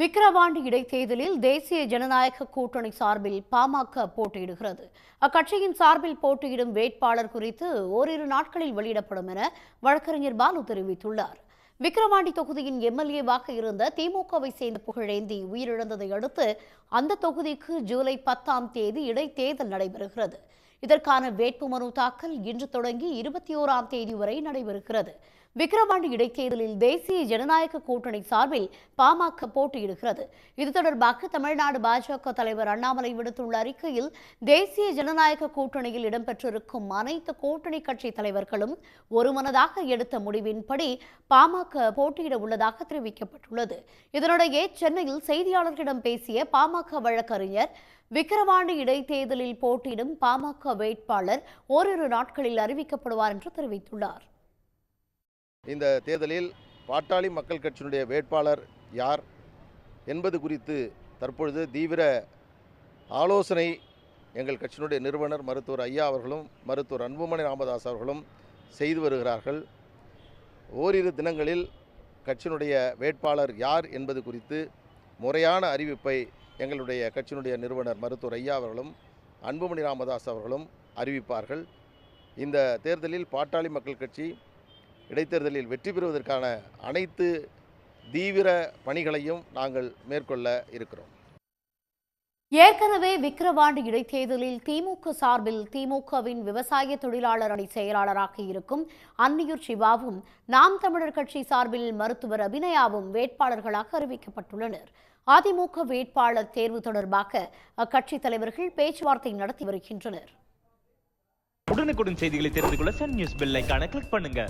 விக்கிரவாண்டி இடைத்தேர்தலில் தேசிய ஜனநாயக கூட்டணி சார்பில் பாமக போட்டியிடுகிறது. அக்கட்சியின் சார்பில் போட்டியிடும் வேட்பாளர் குறித்து ஓரிரு நாட்களில் வெளியிடப்படும் என வழக்கறிஞர் பாலு தெரிவித்துள்ளார். விக்கிரவாண்டி தொகுதியின் எம்எல்ஏவாக இருந்த திமுகவை சேர்ந்த புகழேந்தி உயிரிழந்ததை அடுத்து அந்த தொகுதிக்கு ஜூலை பத்தாம் தேதி இடைத்தேர்தல் நடைபெறுகிறது. இதற்கான வேட்புமனு தாக்கல் இன்று தொடங்கி இருபத்தி ஓராம் தேதி வரை நடைபெறுகிறது. விக்கிரவாண்டி இடைத்தேர்தலில் தேசிய ஜனநாயக கூட்டணி சார்பில் பாமக போட்டியிடுகிறது. இது தொடர்பாக தமிழ்நாடு பாஜக தலைவர் அண்ணாமலை விடுத்துள்ள அறிக்கையில் தேசிய ஜனநாயக கூட்டணியில் இடம்பெற்றிருக்கும் அனைத்து கூட்டணி கட்சி தலைவர்களும் ஒருமனதாக எடுத்த முடிவின்படி பாமக போட்டியிட உள்ளதாக தெரிவிக்கப்பட்டுள்ளது. இதனிடையே சென்னையில் செய்தியாளர்களிடம் பேசிய பாமக வழக்கறிஞர் விக்கிரவாண்டி இடைத்தேர்தலில் போட்டியிடும் பாமக வேட்பாளர் ஓரிரு நாட்களில் அறிவிக்கப்படுவார் என்று தெரிவித்துள்ளார். இந்த தேர்தலில் பாட்டாளி மக்கள் கட்சியினுடைய வேட்பாளர் யார் என்பது குறித்து தற்பொழுது தீவிர ஆலோசனை எங்கள் கட்சியினுடைய நிறுவனர் மருத்துவர் ஐயா அவர்களும் மருத்துவர் அன்புமணி ராமதாஸ் அவர்களும் செய்து வருகிறார்கள். ஓரிரு தினங்களில் கட்சியினுடைய வேட்பாளர் யார் என்பது குறித்து முறையான அறிவிப்பை எங்களுடைய கட்சியினுடைய நிறுவனர் மருத்துவர் ஐயா அவர்களும் அன்புமணி ராமதாஸ் அவர்களும் அறிவிப்பார்கள். இந்த தேர்தலில் பாட்டாளி மக்கள் கட்சி இடைத்தேர்தலில் வெற்றி பெறுவதற்கான அனைத்து தீவிர பணிகளையும் நாங்கள் மேற்கொள்ள இருக்கிறோம். ஏற்கனவே விக்கிரவாண்டி இடைத்தேர்தலில் திமுக சார்பில் திமுகவின் விவசாய தொழிலாளர் அணி செயலாளராக இருக்கும் அன்னியூர் சிவாவும் நாம் தமிழர் கட்சி சார்பில் மருத்துவர் அபிநயாவும் வேட்பாளர்களாக அறிவிக்கப்பட்டுள்ளனர். அதிமுக வேட்பாளர் தேர்வு தொடர்பாக அக்கட்சி தலைவர்கள் பேச்சுவார்த்தை நடத்தி வருகின்றனர். உடனுக்குடன் செய்திகளை தெரிந்து கொள்ள சன் நியூஸ் பெல் ஐகானை கிளிக் பண்ணுங்க.